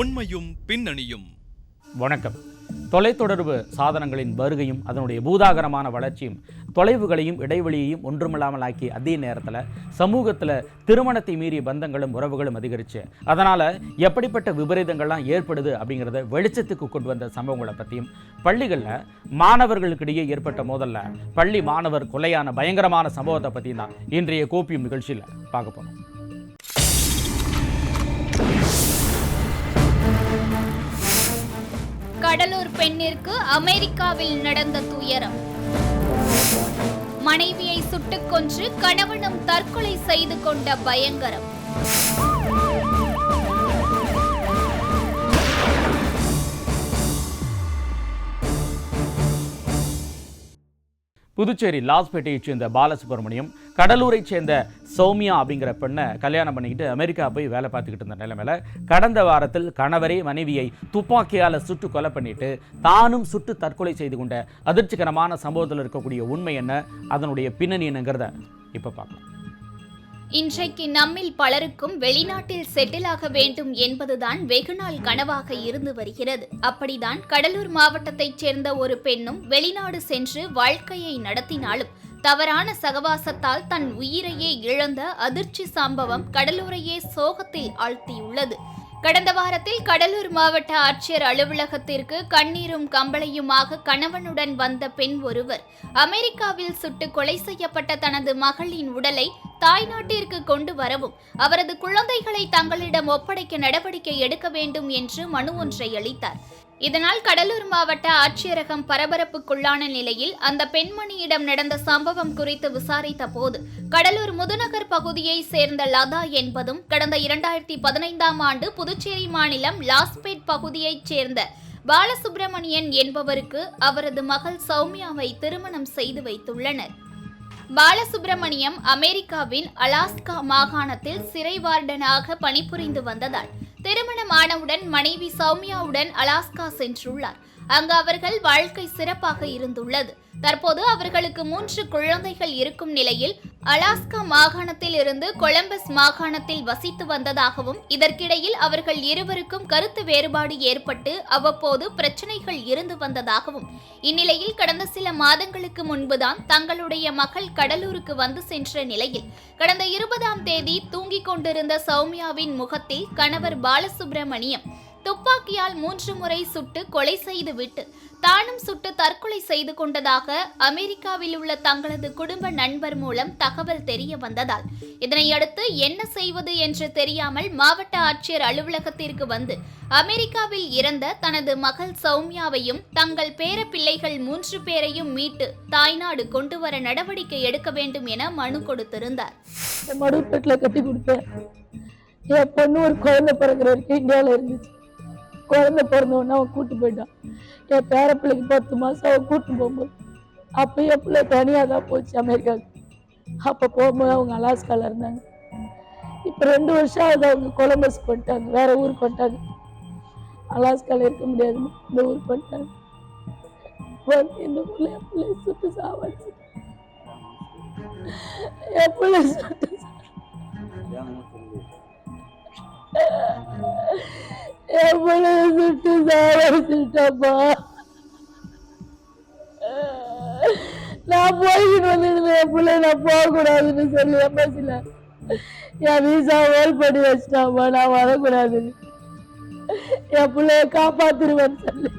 உண்மையும் பின்னணியும். வணக்கம். தொலைத்தொடர்பு சாதனங்களின் வருகையும் அதனுடைய பூதாகரமான வளர்ச்சியும் தொலைவுகளையும் இடைவெளியையும் ஒன்றுமில்லாமல் ஆக்கி அதே நேரத்தில் சமூகத்தில் திருமணத்தை மீறிய பந்தங்களும் உறவுகளும் அதிகரிச்சு. அதனால் எப்படிப்பட்ட விபரீதங்கள்லாம் ஏற்படுது அப்படிங்கிறத வெளிச்சத்துக்கு கொண்டு வந்த சம்பவங்களை பற்றியும் பள்ளிகளில் மாணவர்களுக்கிடையே ஏற்பட்ட மோதலில் பள்ளி மாணவர் கொலையான பயங்கரமான சம்பவத்தை பற்றியும் தான் இன்றைய கோப்பியும் நிகழ்ச்சியில் பார்க்க போனோம் கடலூர் பெண்ணிற்கு அமெரிக்காவில் நடந்த துயரம். மனைவியை சுட்டுக் கொன்று கணவனும் தற்கொலை செய்து கொண்ட பயங்கரம். புதுச்சேரி லாஸ்பேட்டையைச் சேர்ந்த பாலசுப்ரமணியம் கடலூரை சேர்ந்த சௌமியா அப்படிங்கிற பெண்ணை கல்யாணம் பண்ணிக்கிட்டு அமெரிக்கா போய் வேலை பார்த்துக்கிட்டு இருந்த நிலைமையில கடந்த வாரத்தில் கணவரே மனைவியை துப்பாக்கியால் சுட்டு கொலை பண்ணிட்டு தானும் சுட்டு தற்கொலை செய்து கொண்ட அதிர்ச்சிகரமான சம்பவத்தில் இருக்கக்கூடிய உண்மை என்ன? அதனுடைய பின்னணி என்னங்கிறத இப்போ பார்க்கலாம் இன்றைக்கு நம்மில் பலருக்கும் வெளிநாட்டில் செட்டில் ஆக வேண்டும் என்பதுதான் வெகுநாள் கனவாக இருந்து வருகிறது. அப்படிதான் கடலூர் மாவட்டத்தைச் சேர்ந்த ஒரு பெண்ணும் வெளிநாடு சென்று வாழ்க்கையை நடத்தினாலும் தவறான சகவாசத்தால் தன் உயிரையே இழந்த அதிர்ச்சி சம்பவம் கடலூரையே சோகத்தில் ஆழ்த்தியுள்ளது. கடந்த வாரத்தில் கடலூர் மாவட்ட ஆட்சியர் அலுவலகத்திற்கு கண்ணீரும் கம்பளையுமாக கணவனுடன் வந்த பெண் ஒருவர் அமெரிக்காவில் சுட்டு கொலை செய்யப்பட்ட தனது மகளின் உடலை தாய்நாட்டிற்கு கொண்டு வரவும் அவரது குழந்தைகளை தங்களிடம் ஒப்படைக்க நடவடிக்கை எடுக்க வேண்டும் என்று மனு ஒன்றை அளித்தார். இதனால் கடலூர் மாவட்ட ஆட்சியரகம் பரபரப்புக்குள்ளான நிலையில் அந்த பெண்மணியிடம் நடந்த சம்பவம் குறித்து விசாரித்த போது கடலூர் முதுநகர் பகுதியை சேர்ந்த லதா என்பதும் கடந்த இரண்டாயிரத்தி பதினைந்தாம் ஆண்டு புதுச்சேரி மாநிலம் லாஸ்பேட் பகுதியைச் சேர்ந்த பாலசுப்பிரமணியன் என்பவருக்கு அவரது மகள் சௌமியாவை திருமணம் செய்து வைத்துள்ளனர். பாலசுப்பிரமணியம் அமெரிக்காவின் அலாஸ்கா மாகாணத்தில் சிறை வார்டனாக பணிபுரிந்து வந்ததால் திருமணமானவுடன் மனைவி சௌமியாவுடன் அலாஸ்கா சென்றுள்ளார். அங்கு அவர்கள் வாழ்க்கை சிறப்பாக இருந்துள்ளது. தற்போது அவர்களுக்கு மூன்று குழந்தைகள் இருக்கும் நிலையில் அலாஸ்கா மாகாணத்தில் இருந்து கொலம்பஸ் மாகாணத்தில் வசித்து வந்ததாகவும் இதற்கிடையில் அவர்கள் இருவருக்கும் கருத்து வேறுபாடு ஏற்பட்டு அவ்வப்போது பிரச்சனைகள் இருந்து வந்ததாகவும் இந்நிலையில் கடந்த சில மாதங்களுக்கு முன்புதான் தங்களுடைய மகள் கடலூருக்கு வந்து சென்ற நிலையில் கடந்த இருபதாம் தேதி தூங்கிக் கொண்டிருந்த சௌமியாவின் முகத்தில் கணவர் பாலசுப்பிரமணியம் துப்பாக்கியால் மூன்று முறை சுட்டு கொலை செய்துவிட்டு தானும் சுட்டு தற்கொலை செய்து கொண்டதாக அமெரிக்காவில் உள்ள தங்களது குடும்ப நண்பர் மூலம் தகவல் தெரிய வந்ததால் இதனையடுத்து என்ன செய்வது என்று தெரியாமல் மாவட்ட ஆட்சியர் அலுவலகத்திற்கு வந்து அமெரிக்காவில் இறந்த தனது மகள் சௌமியாவையும் தங்கள் பேர பிள்ளைகள் மூன்று பேரையும் மீட்டு தாய்நாடு கொண்டு வர நடவடிக்கை எடுக்க வேண்டும் என மனு கொடுத்திருந்தார். மடுப்பேட்டில் கட்டி கொடுத்தேன். என் பொண்ணு ஒரு குழந்தை பிறகுற வரைக்கும் இந்தியாவில் இருந்துச்சு. குழந்தை பிறந்தவொடனே அவன் கூட்டு போயிட்டான். என் பேர பிள்ளைக்கு பத்து மாதம் அவன் கூட்டு போகும்போது அப்போ என் பிள்ளை தனியாக தான் போச்சு அமெரிக்காவுக்கு. அப்போ போகும்போது அவங்க அலாஸ்காவில் இருந்தாங்க. இப்போ ரெண்டு வருஷம் ஆகுது அவங்க கொலம்பஸ் பண்ணிட்டாங்க வேற ஊருக்கு பண்ணிட்டாங்க அலாஸ்காவில் இருக்க முடியாதுன்னு இந்த ஊருக்கு பண்ணிட்டாங்க வந்து இந்த பிள்ளை என் பிள்ளை சுட்டு சாவாச்சு என் பிள்ளை சுட்டு என் பிள்ளை சுட்டு சாவடிச்சுட்டப்பா நான் போய்கிட்டு வந்துட்டு என் பிள்ளை நான் போகக்கூடாதுன்னு சொல்லி எம்பசில என் வீசா வேல் பண்ணி வச்சிட்டாப்பா நான் வரக்கூடாதுன்னு. என் பிள்ளைய காப்பாத்துருவேன்னு சொல்லி.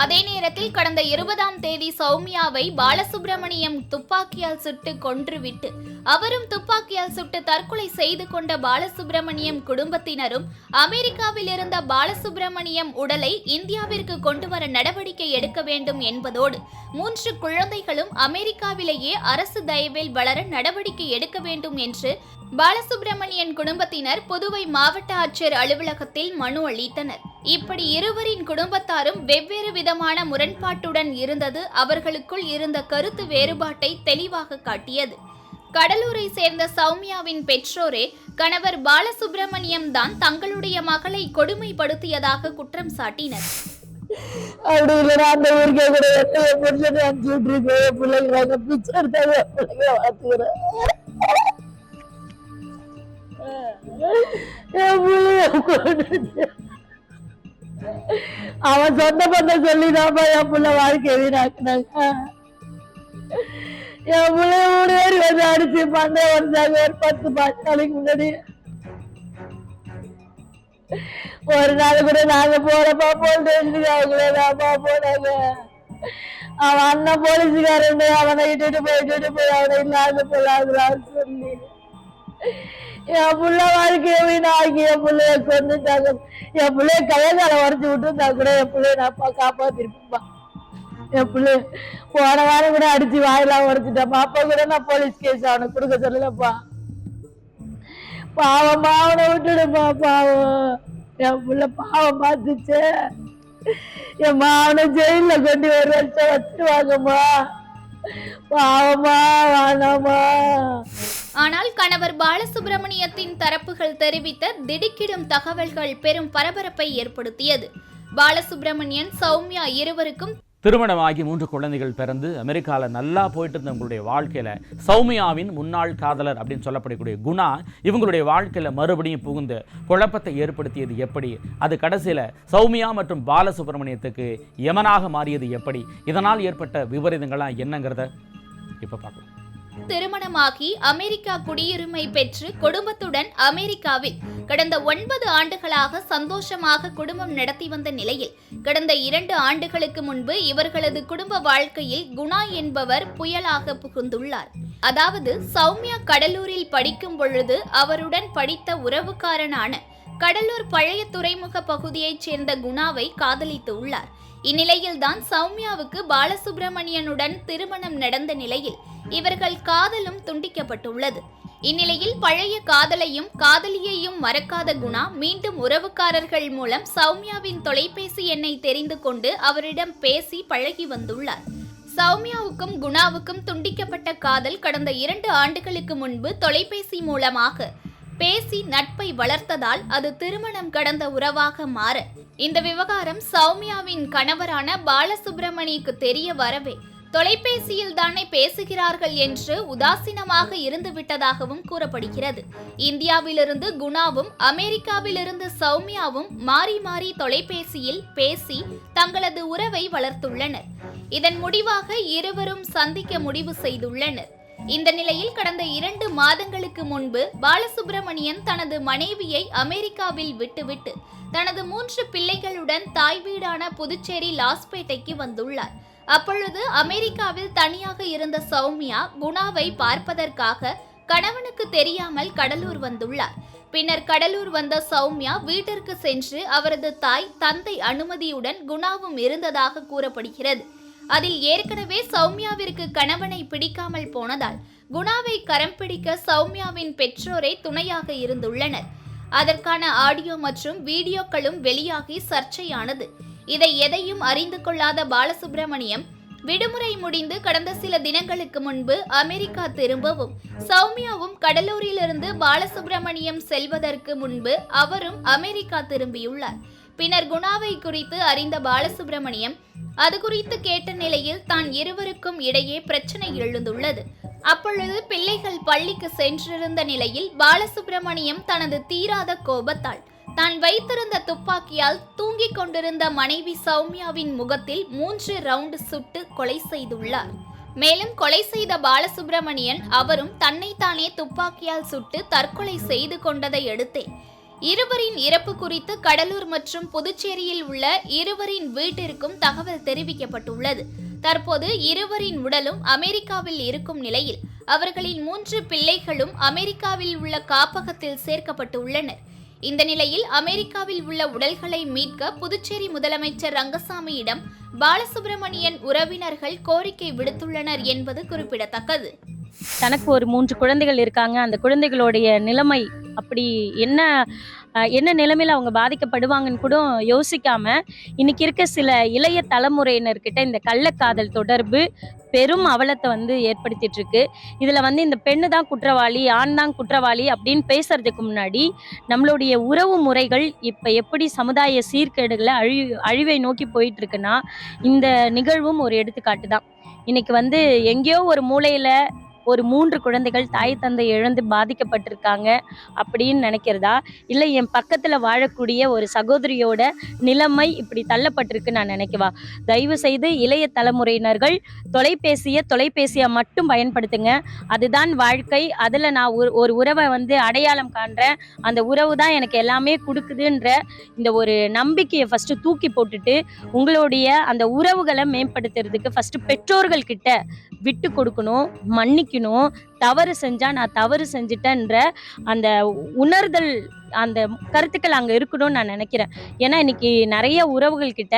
அதே நேரத்தில் கடந்த இருபதாம் தேதி சௌமியாவை பாலசுப்பிரமணியம் துப்பாக்கியால் சுட்டு கொன்றுவிட்டு அவரும் துப்பாக்கியால் சுட்டு தற்கொலை செய்து கொண்ட பாலசுப்பிரமணியம் குடும்பத்தினரும் அமெரிக்காவில் இருந்த பாலசுப்பிரமணியம் உடலை இந்தியாவிற்கு கொண்டு வர நடவடிக்கை எடுக்க வேண்டும் என்பதோடு மூன்று குழந்தைகளும் அமெரிக்காவிலேயே அரசு தயவில் வளர நடவடிக்கை எடுக்க வேண்டும் என்று பாலசுப்பிரமணியன் குடும்பத்தினர் புதுவை மாவட்ட ஆட்சியர் அலுவலகத்தில் மனு அளித்தனர். இப்படி இருவரின் குடும்பத்தாரும் வெவ்வேறு விதமான முரண்பாட்டுடன் இருந்தது. அவர்களுக்குள் இருந்த கருத்து வேறுபாட்டை தெளிவாக காட்டியது. கடலூரை சேர்ந்த சௌமியாவின் பெற்றோரே கணவர் பாலசுப்ரமணியம் தான் தங்களுடைய மகளை கொடுமைப்படுத்தியதாக குற்றம் சாட்டினர். அப்படி இல்லைன்னா அந்த ஊருக்கே கூட என் புருஷனை அனுப்பிச்சு விட்டுருக்கு. என் பிள்ளைங்க பிச்சை எடுத்தாங்க என் பிள்ளைங்க பார்த்துக்கிறேன் என் பிள்ளைய கொன்னுட்டு. அவன் சொந்த பந்தம் சொல்லிதான்ப்பா என் பிள்ளை வாழ்க்கை வீணாக்குனாங்க என் பிள்ளைய மூணு பேர் வந்து அடிச்சு பந்தயம் வந்தாங்க ஒரு பத்து பாஞ்சு நாளைக்கு முன்னாடி. ஒரு நாள் கூட நாங்க போறப்பா போல் ஸ்டேஷனுக்கு அவங்களே தான்ப்பா போனாங்க. அவன் அண்ணன் போலீஸுக்காரன் அவனை இட்டுட்டு போய் இட்டுட்டு போய் அவனை இல்லாத போலாதுலான்னு சொல்லி என் புள்ள வாழ்க்கைய வீணாகி என் பிள்ளைய கொண்டுட்டாங்க என் பிள்ளைய கையகால உடச்சு விட்டுருந்தா கூட என் பிள்ளைய நான் அப்பா காப்பாத்திருப்பா என் பிள்ளை போன வாரம் கூட அடிச்சு வாயெல்லாம் உடைச்சிட்டப்பா அப்பா கூட நான் போலீஸ் கேஸ் அவனுக்கு கொடுக்க சொல்லலப்பா. பாவம் அவனை விட்டுடுப்பா பாவம். என் புள்ள பாவம் பார்த்துச்சு. என் மாவனை ஜெயில கொண்டு ஒரு வருஷம் வச்சிருவாங்கம்மா. பாவமா வானாமா. ஆனால் கணவர் பாலசுப்பிரமணியத்தின் தரப்புகள் தெரிவித்த திடுக்கிடும் தகவல்கள் பெரும் பரபரப்பை ஏற்படுத்தியது. பாலசுப்பிரமணியன் சௌமியா இருவருக்கும் திருமணமாகி மூன்று குழந்தைகள் பிறந்து அமெரிக்காவில் நல்லா போயிட்டு இருந்த உங்களுடைய வாழ்க்கையில் சௌமியாவின் முன்னாள் காதலர் அப்படின்னு சொல்லப்படக்கூடிய குணா இவங்களுடைய வாழ்க்கையில் மறுபடியும் புகுந்து குழப்பத்தை ஏற்படுத்தியது எப்படி? அது கடைசியில் சௌமியா மற்றும் பாலசுப்ரமணியத்துக்கு யமனாக மாறியது எப்படி? இதனால் ஏற்பட்ட விபரீதங்கள்லாம் என்னங்கிறத இப்போ பார்க்கலாம். திருமணமாகி அமெரிக்கா குடியுரிமை பெற்று குடும்பத்துடன் அமெரிக்காவில் கடந்த ஒன்பது ஆண்டுகளாக சந்தோஷமாக குடும்பம் நடத்தி வந்த நிலையில் கடந்த இரண்டு ஆண்டுகளுக்கு முன்பு இவர்களது குடும்ப வாழ்க்கையில் குணா என்பவர் புயலாக புகுந்துள்ளார். அதாவது சௌமியா கடலூரில் படிக்கும் பொழுது அவருடன் படித்த உறவுக்காரனான கடலூர் பழைய துறைமுக பகுதியைச் சேர்ந்த குணாவை காதலித்து உள்ளார். இந்நிலையில்தான் சௌமியாவுக்கு பாலசுப்பிரமணியனுடன் திருமணம் நடந்த நிலையில் இவர்கள் காதலும் துண்டிக்கப்பட்டுள்ளது. இந்நிலையில் பழைய காதலையும் காதலியையும் மறக்காத குணா மீண்டும் உறவுக்காரர்கள் மூலம் சௌமியாவின் தொலைபேசி எண்ணை தெரிந்து கொண்டு அவரிடம் பேசி பழகி வந்துள்ளார். சௌமியாவுக்கும் குணாவுக்கும் துண்டிக்கப்பட்ட காதல் கடந்த இரண்டு ஆண்டுகளுக்கு முன்பு தொலைபேசி மூலமாக பேசி நட்பை வளர்த்ததால் அது திருமணம் கடந்த உறவாக மாற. இந்த விவகாரம் சௌமியாவின் கணவரான பாலசுப்ரமணிக்கு தெரிய வரவே தொலைபேசியில் தானே பேசுகிறார்கள் என்று உதாசீனமாக இருந்துவிட்டதாகவும் கூறப்படுகிறது. இந்தியாவிலிருந்து குணாவும் அமெரிக்காவிலிருந்து சௌமியாவும் மாறி மாறி தொலைபேசியில் பேசி தங்களது உறவை வளர்த்துள்ளனர். இதன் முடிவாக இருவரும் சந்திக்க முடிவு செய்துள்ளனர். இந்த நிலையில் கடந்த இரண்டு மாதங்களுக்கு முன்பு பாலசுப்பிரமணியன் தனது மனைவியை அமெரிக்காவில் விட்டுவிட்டு தனது மூன்று பிள்ளைகளுடன் தாய் வீடான புதுச்சேரி லாஸ்பேட்டைக்கு வந்துள்ளார். அப்பொழுது அமெரிக்காவில் தனியாக இருந்த சௌமியா குணாவை பார்ப்பதற்காக கணவனுக்கு தெரியாமல் கடலூர் வந்துள்ளார். பின்னர் கடலூர் வந்த சௌமியா வீட்டிற்கு சென்று அவரது தாய் தந்தை அனுமதியுடன் குணாவும் இருந்ததாக கூறப்படுகிறது. அதில் ஏற்கனவே சௌமியாவிற்கு கணவனை பிடிக்காமல் போனதால் குணாவை கரம் பிடிக்க சௌமியாவின் பெற்றோரே துணையாக இருந்துள்ளனர். அதற்கான ஆடியோ மற்றும் வீடியோக்களும் வெளியாகி சர்ச்சையானது. இதை எதையும் அறிந்து கொள்ளாத பாலசுப்பிரமணியம் விடுமுறை முடிந்து கடந்த சில தினங்களுக்கு முன்பு அமெரிக்கா திரும்பவும் சௌமியாவும் கடலூரிலிருந்து பாலசுப்பிரமணியம் செல்வதற்கு முன்பு அவரும் அமெரிக்கா திரும்பியுள்ளார். பின்னர் குணாவை குறித்து அறிந்த பாலசுப்பிரமணியம் அது குறித்து கேட்ட நிலையில் தான் இருவருக்கும் இடையே பிரச்சனை எழுந்துள்ளது. அப்பொழுது பிள்ளைகள் பள்ளிக்கு சென்றிருந்த நிலையில் பாலசுப்பிரமணியம் தனது தீராத கோபத்தால் தான் வைத்திருந்த துப்பாக்கியால் தூங்கிக் கொண்டிருந்த மனைவி சௌமியாவின் முகத்தில் மூன்று ரவுண்டு சுட்டு கொலை செய்துள்ளார். மேலும் கொலை செய்த பாலசுப்பிரமணியன் அவரும் தன்னைத்தானே துப்பாக்கியால் சுட்டு தற்கொலை செய்து கொண்டதை அடுத்தே இருவரின் இறப்பு குறித்து கடலூர் மற்றும் புதுச்சேரியில் உள்ள இருவரின் வீட்டிற்கும் தகவல் தெரிவிக்கப்பட்டுள்ளது. தற்போது இருவரின் உடலும் அமெரிக்காவில் இருக்கும் நிலையில் அவர்களின் மூன்று பிள்ளைகளும் அமெரிக்காவில் உள்ள காப்பகத்தில் சேர்க்கப்பட்டுள்ளனர். இந்த நிலையில் அமெரிக்காவில் உள்ள உடல்களை மீட்க புதுச்சேரி முதலமைச்சர் ரங்கசாமியிடம் பாலசுப்பிரமணியன் உறவினர்கள் கோரிக்கை விடுத்துள்ளனர் என்பது குறிப்பிடத்தக்கது. தனக்கு ஒரு மூன்று குழந்தைகள் இருக்காங்க. அந்த குழந்தைகளுடைய நிலைமை அப்படி என்ன என்ன நிலைமையில் அவங்க பாதிக்கப்படுவாங்கன்னு கூட யோசிக்காம இன்னைக்கு இருக்க சில இளைய தலைமுறையினர்கிட்ட இந்த கள்ளக்காதல் தொடர்பு பெரும் அவலத்தை வந்து ஏற்படுத்திட்டு இருக்கு இதுல வந்து இந்த பெண்ணு தான் குற்றவாளி ஆண் தான் குற்றவாளி அப்படின்னு பேசுறதுக்கு முன்னாடி நம்மளுடைய உறவு முறைகள் இப்ப எப்படி சமுதாய சீர்கேடுகளை அழி அழிவை நோக்கி போயிட்டு இருக்குன்னா இந்த நிகழ்வும் ஒரு எடுத்துக்காட்டு தான். இன்னைக்கு வந்து எங்கேயோ ஒரு மூலையில ஒரு மூன்று குழந்தைகள் தாய் தந்தை இழந்து பாதிக்கப்பட்டிருக்காங்க அப்படின்னு நினைக்கிறதா? இல்லை என் பக்கத்தில் வாழக்கூடிய ஒரு சகோதரியோட நிலைமை இப்படி தள்ளப்பட்டிருக்கு நான் நினைக்கவா? தயவு செய்து இளைய தலைமுறையினர்கள் தொலைபேசியை தொலைபேசியை மட்டும் பயன்படுத்துங்க. அதுதான் வாழ்க்கை. அதில் நான் ஒரு ஒரு உறவை வந்து அடையாளம் காண்றேன் அந்த உறவு தான் எனக்கு எல்லாமே கொடுக்குதுன்ற இந்த ஒரு நம்பிக்கையை ஃபஸ்ட்டு தூக்கி போட்டுட்டு உங்களுடைய அந்த உறவுகளை மேம்படுத்துறதுக்கு ஃபஸ்ட்டு பெற்றோர்கள் கிட்ட விட்டு கொடுக்கணும் மன்னிக்கணும் தவறு செஞ்சா நான் தவறு செஞ்சிட்டேன்ற அந்த உணர்தல் அந்த கருத்துக்கள் அங்கே இருக்கணும்னு நான் நினைக்கிறேன். ஏன்னா இன்னைக்கு நிறைய உறவுகள் கிட்ட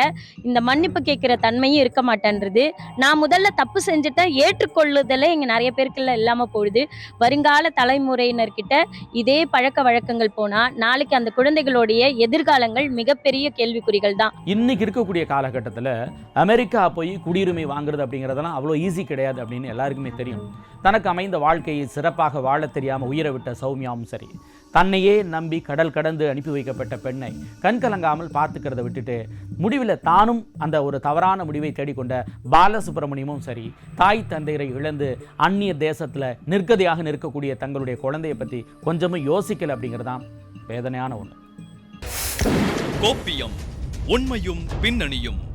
இந்த மன்னிப்பு கேட்குற தன்மையும் இருக்க மாட்டேன்றது. நான் முதல்ல தப்பு செஞ்சுட்டேன் ஏற்றுக்கொள்ளுதலே இங்கே நிறைய பேருக்குள்ள இல்லாமல் போகுது. வருங்கால தலைமுறையினர்கிட்ட இதே பழக்க வழக்கங்கள் போனால் நாளைக்கு அந்த குழந்தைகளுடைய எதிர்காலங்கள் மிகப்பெரிய கேள்விக்குறிகள் தான். இன்னைக்கு இருக்கக்கூடிய காலகட்டத்தில் அமெரிக்கா போய் குடியுரிமை வாங்குறது அப்படிங்கிறதெல்லாம் அவ்வளோ ஈஸி கிடையாது அப்படின்னு எல்லாருக்குமே தெரியும். தனக்கு அமைந்த வாழ்க்கையை சிறப்பாக வாழ தெரியாமல் உயிரை விட்ட சௌமியாவும் சரி தன்னையே நம்பி கடல் கடந்து அனுப்பி வைக்கப்பட்ட பெண்ணை கண் கலங்காமல் பார்த்துக்கிறத விட்டுட்டு முடிவில் தானும் அந்த ஒரு தவறான முடிவை தேடிக்கொண்ட பாலசுப்ரமணியமும் சரி தாய் தந்தையரை இழந்து அந்நிய தேசத்தில் நிர்கதியாக நிற்கக்கூடிய தங்களுடைய குழந்தையை பற்றி கொஞ்சமும் யோசிக்கல அப்படிங்கிறது தான் வேதனையான ஒன்று கோப்பியம் உண்மையும் பின்னணியும்.